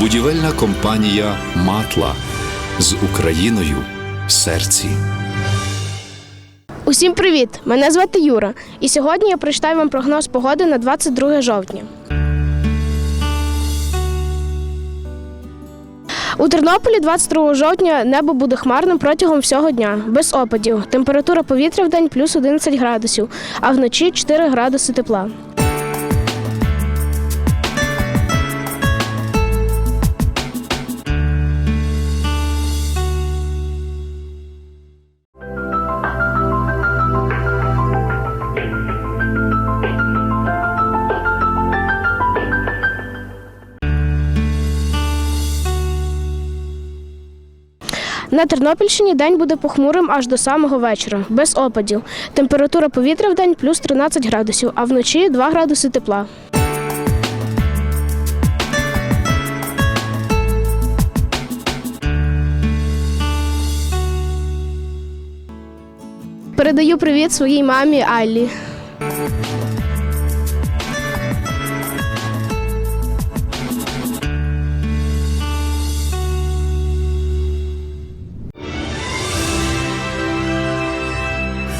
Будівельна компанія Матла з Україною в серці. Усім привіт! Мене звати Юра, і сьогодні я прочитаю вам прогноз погоди на 22 жовтня. У Тернополі 22 жовтня небо буде хмарним протягом всього дня, без опадів. Температура повітря в день плюс 11 градусів, а вночі 4 градуси тепла. На Тернопільщині день буде похмурим аж до самого вечора, без опадів. Температура повітря в день плюс 13 градусів, а вночі 2 градуси тепла. Передаю привіт своїй мамі Аллі.